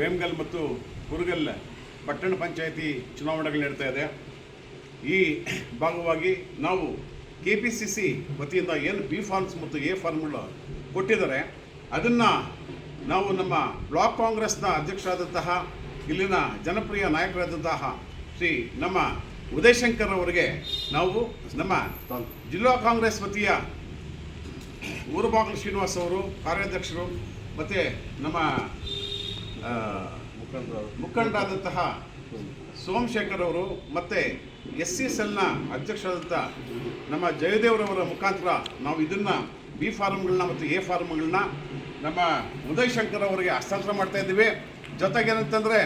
ವೇಮಗಲ್ ಮತ್ತು ಕುರುಗಲ್ ಪಟ್ಟಣ ಪಂಚಾಯತಿ ಚುನಾವಣೆಗಳು ನಡೀತಾ ಇದೆ. ಈ ಭಾಗವಾಗಿ ನಾವು ಕೆ ಪಿ ಸಿ ಸಿ ವತಿಯಿಂದ ಏನು ಬಿ ಫಾರ್ಮ್ಸ್ ಮತ್ತು ಎ ಫಾರ್ಮ್ಗಳು ಕೊಟ್ಟಿದ್ದಾರೆ. ಅದನ್ನು ನಾವು ನಮ್ಮ ಬ್ಲಾಕ್ ಕಾಂಗ್ರೆಸ್ನ ಅಧ್ಯಕ್ಷರಾದಂತಹ, ಇಲ್ಲಿನ ಜನಪ್ರಿಯ ನಾಯಕರಾದಂತಹ ಶ್ರೀ ನಮ್ಮ ಉದಯಶಂಕರ್ ಅವರಿಗೆ ನಾವು ನಮ್ಮ ಜಿಲ್ಲಾ ಕಾಂಗ್ರೆಸ್ ವತಿಯ ಊರುಬಾಗಿಲು ಶ್ರೀನಿವಾಸ್ ಅವರು, ಕಾರ್ಯಾಧ್ಯಕ್ಷರು, ಮತ್ತು ನಮ್ಮ ಮುಖಂಡರಾದಂತಹ ಸೋಮಶೇಖರ್ ಅವರು ಮತ್ತು ಎಸ್ ಸಿ ಎಸ್ ಎಲ್ನ ಅಧ್ಯಕ್ಷರಾದಂಥ ನಮ್ಮ ಜಯದೇವರವರ ಮುಖಾಂತರ ನಾವು ಇದನ್ನು ಬಿ ಫಾರ್ಮ್ಗಳನ್ನ ಮತ್ತು ಎ ಫಾರ್ಮ್ಗಳನ್ನ ನಮ್ಮ ಉದಯ್ ಶಂಕರ್ ಅವರಿಗೆ ಹಸ್ತಾಂತರ ಮಾಡ್ತಾ ಇದ್ದೀವಿ. ಜೊತೆಗೇನಂತಂದರೆ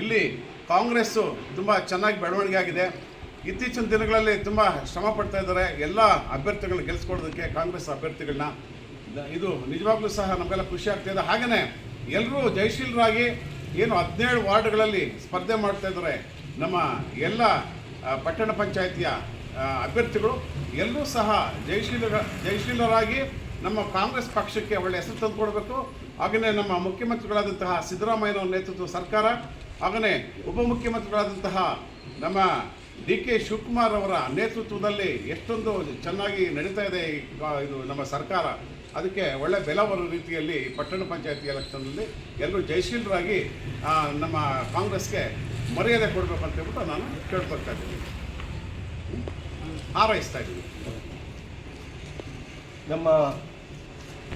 ಇಲ್ಲಿ ಕಾಂಗ್ರೆಸ್ಸು ತುಂಬ ಚೆನ್ನಾಗಿ ಬೆಳವಣಿಗೆ ಆಗಿದೆ. ಇತ್ತೀಚಿನ ದಿನಗಳಲ್ಲಿ ತುಂಬ ಶ್ರಮ ಪಡ್ತಾ ಇದ್ದಾರೆ. ಎಲ್ಲ ಅಭ್ಯರ್ಥಿಗಳನ್ನ ಗೆಲ್ಸ್ಕೊಡೋದಕ್ಕೆ ಕಾಂಗ್ರೆಸ್ ಅಭ್ಯರ್ಥಿಗಳನ್ನ. ಇದು ನಿಜವಾಗ್ಲೂ ಸಹ ನಮಗೆಲ್ಲ ಖುಷಿ ಆಗ್ತಾ ಇದೆ. ಹಾಗೆಯೇ ಎಲ್ಲರೂ ಜಯಶೀಲರಾಗಿ ಏನು ಹದಿನೇಳು ವಾರ್ಡ್ಗಳಲ್ಲಿ ಸ್ಪರ್ಧೆ ಮಾಡ್ತಾ ಇದ್ದಾರೆ. ನಮ್ಮ ಎಲ್ಲ ಪಟ್ಟಣ ಪಂಚಾಯಿತಿಯ ಅಭ್ಯರ್ಥಿಗಳು ಎಲ್ಲರೂ ಸಹ ಜಯಶೀಲ ಜಯಶೀಲರಾಗಿ ನಮ್ಮ ಕಾಂಗ್ರೆಸ್ ಪಕ್ಷಕ್ಕೆ ಒಳ್ಳೆ ಹೆಸರು ತಂದುಕೊಡಬೇಕು. ಹಾಗೆಯೇ ನಮ್ಮ ಮುಖ್ಯಮಂತ್ರಿಗಳಾದಂತಹ ಸಿದ್ದರಾಮಯ್ಯನವರ ನೇತೃತ್ವದ ಸರ್ಕಾರ ಹಾಗೆಯೇ ಉಪಮುಖ್ಯಮಂತ್ರಿಗಳಾದಂತಹ ನಮ್ಮ ಡಿ ಕೆ ಶಿವಕುಮಾರ್ ಅವರ ನೇತೃತ್ವದಲ್ಲಿ ಎಷ್ಟೊಂದು ಚೆನ್ನಾಗಿ ನಡೀತಾ ಇದೆ ಇದು ನಮ್ಮ ಸರ್ಕಾರ. ಅದಕ್ಕೆ ಒಳ್ಳೆ ಬೆಲೆ ಬರೋ ರೀತಿಯಲ್ಲಿ ಪಟ್ಟಣ ಪಂಚಾಯತಿ ಎಲೆಕ್ಷನ್ನಲ್ಲಿ ಎಲ್ಲರೂ ಜಯಶೀಲರಾಗಿ ನಮ್ಮ ಕಾಂಗ್ರೆಸ್ಗೆ ಮರ್ಯಾದೆ ಕೊಡಬೇಕು ಅಂತ ಹೇಳ್ಬಿಟ್ಟು ನಾನು ಕೇಳ್ಕೊಳ್ತಾ ಇದ್ದೀನಿ. ಹಾರೈಸ್ತಾ ಇದ್ದೀನಿ. ನಮ್ಮ